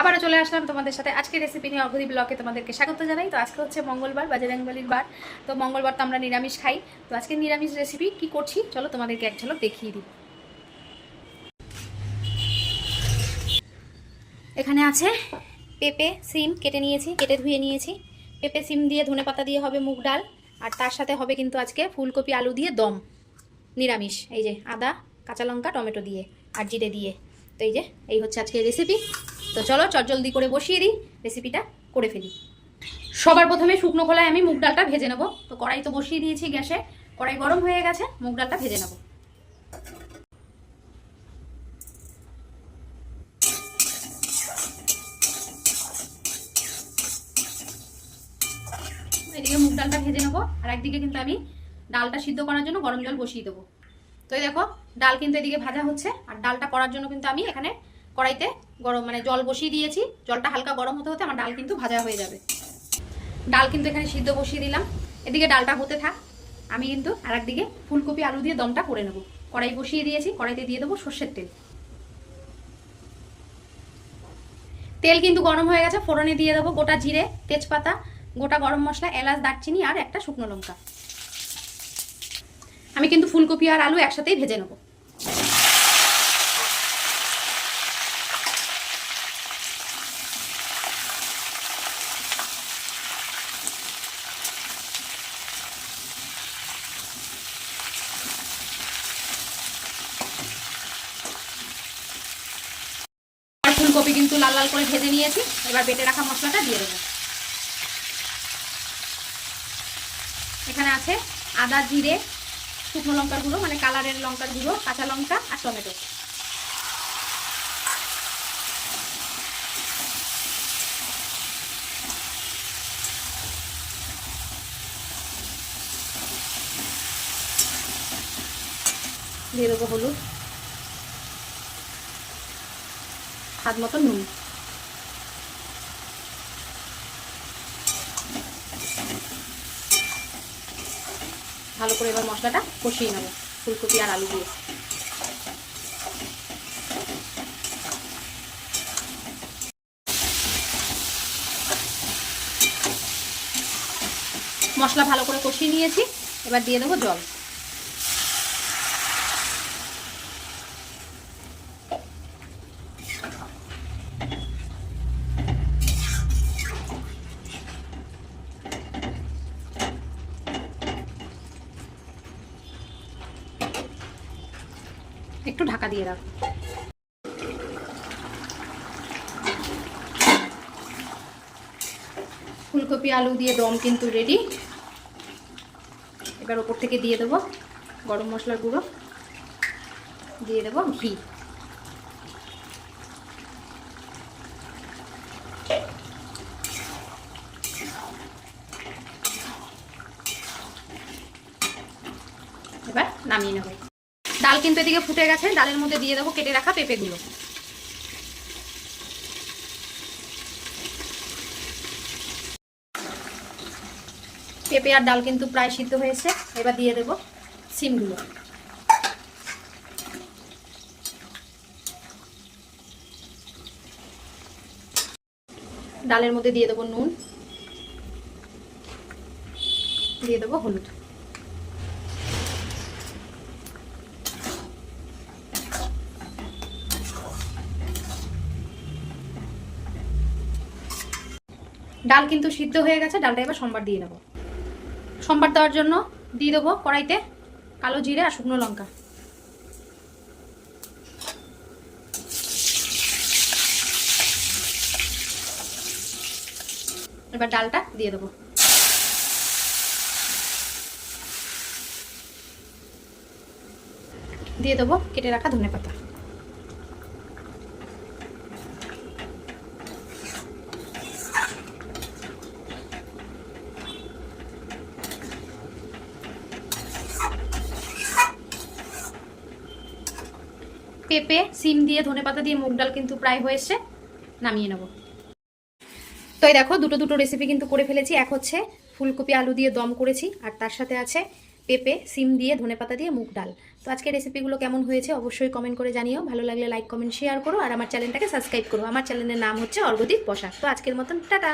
আবারও চলে আসলাম তোমাদের সাথে। আজকে রেসিপি নিয়ে অবধি ব্লকে তোমাদেরকে স্বাগত জানাই। তো আজকে হচ্ছে মঙ্গলবার, বাজে বেঙ্গলির বার। তো মঙ্গলবার তো আমরা নিরামিষ খাই। তো আজকে নিরামিষ রেসিপি কি করছি? চলো তোমাদেরকে এক ঝলক দেখিয়ে দিই। এখানে আছে পেঁপে, সিম কেটে নিয়েছি, কেটে ধুয়ে নিয়েছি। পেঁপে, সিম দিয়ে ধনে পাতা দিয়ে হবে মুগ ডাল। আর তার সাথে হবে কিন্তু আজকে ফুলকপি, আলু দিয়ে দম। নিরামিষ। এই যে আদা, কাঁচা লঙ্কা, টমেটো দিয়ে আর জিরে দিয়ে। তো এই যে, এই হচ্ছে আজকে রেসিপি তো চলো চটজলদি করে বসিয়ে দিই রেসিপিটা করে ফেলি। সবার প্রথমে শুকনো খোলায় আমি মুগ ডালটা ভেজে নেব। তো কড়াই তো বসিয়ে দিয়েছি গ্যাসে, কড়াই গরম হয়ে গেছে, মুগ ডালটা ভেজে নেব। এদিকে মুগ ডালটা ভেজে নেব, আর একদিকে কিন্তু আমি ডালটা সিদ্ধ করার জন্য গরম জল বসিয়ে দেবো। তো এই দেখো, ডাল কিন্তু এদিকে ভাজা হচ্ছে, আর ডালটা করার জন্য কিন্তু আমি এখানে কড়াইতে গরম মানে জল বসিয়ে দিয়েছি। জলটা হালকা গরম হতে হতে আমার ডাল কিন্তু ভাজা হয়ে যাবে। ডাল কিন্তু এখানে সিদ্ধ বসিয়ে দিলাম। এদিকে ডালটা হতে থাক। আমি কিন্তু আর একদিকে ফুলকপি, আলু দিয়ে দমটা করে নেব। কড়াই বসিয়ে দিয়েছি। কড়াইতে দিয়ে দেবো সর্ষের তেল। তেল কিন্তু গরম হয়ে গেছে। ফোড়নে দিয়ে দেবো গোটা জিরে, তেজপাতা, গোটা গরম মশলা, এলাচ, দারচিনি আর একটা শুকনো লঙ্কা। আমি কিন্তু ফুলকপি আর আলু একসাথেই ভেজে নেব আর ফুলকপি কিন্তু লাল লাল করে ভেজে নিয়েছি। এবার বেটে রাখা মশলাটা দিয়ে দেবো। এখানে আছে আদা, জিরে, শুকনো লঙ্কার গুঁড়ো মানে কালারের লঙ্কার গুঁড়ো, কাঁচা লঙ্কা আর টমেটো। দিয়ে দেবো হলুদ। স্বাদ মতো নুন। ভালো করে এবার মশলাটা কষিয়ে নেব, ফুলকপি আর আলু দিয়ে। মশলা ভালো করে কষিয়ে নিয়েছি, এবার দিয়ে দেবো জল। একটু ঢাকা দিয়ে রাখব ফুলকপি, আলু দিয়ে দম কিন্তু রেডি এবার ওপর থেকে দিয়ে দেবো গরম মশলার গুঁড়ো। দিয়ে দেবো ঘি। এবার নামিয়ে নেব। ডাল কিন্তু এদিকে ফুটে গেছে, ডালের মধ্যে দিয়ে দেবো, কেটে রাখা পেঁপেগুলো। পেঁপে আর ডাল কিন্তু প্রায় সিদ্ধ হয়েছে, এবার দিয়ে দেবো সিমগুলো। ডালের মধ্যে দিয়ে দেবো নুন, দিয়ে দেবো হলুদ। ডাল কিন্তু সিদ্ধ হয়ে গেছে, ডালটা এবার সোমবার দিয়ে দেবো সোমবার দেওয়ার জন্য দিয়ে দেবো কড়াইতে কালো জিরে আর শুকনো লঙ্কা। এবার ডালটা দিয়ে দেবো। দিয়ে দেবো কেটে রাখা ধনে পাতা পেঁপে, সিম দিয়ে ধনে পাতা দিয়ে মুগ ডাল কিন্তু প্রায় হয়েছে নামিয়ে নেব। তো এই দেখো, দুটো দুটো রেসিপি কিন্তু করে ফেলেছি। এক হচ্ছে ফুলকপি আলু দিয়ে দম করেছি, আর তার সাথে আছে পেঁপে, সিম দিয়ে ধনেপাতা দিয়ে মুগ ডাল। তো আজকে রেসিপিগুলো কেমন হয়েছে অবশ্যই কমেন্ট করে জানিও। ভালো লাগলে লাইক কমেন্ট শেয়ার করো, আর আমার চ্যানেলটাকে সাবস্ক্রাইব করো। আমার চ্যানেলের নাম হচ্ছে অর্গদীপ বসাক তো আজকের মতন, টাটা!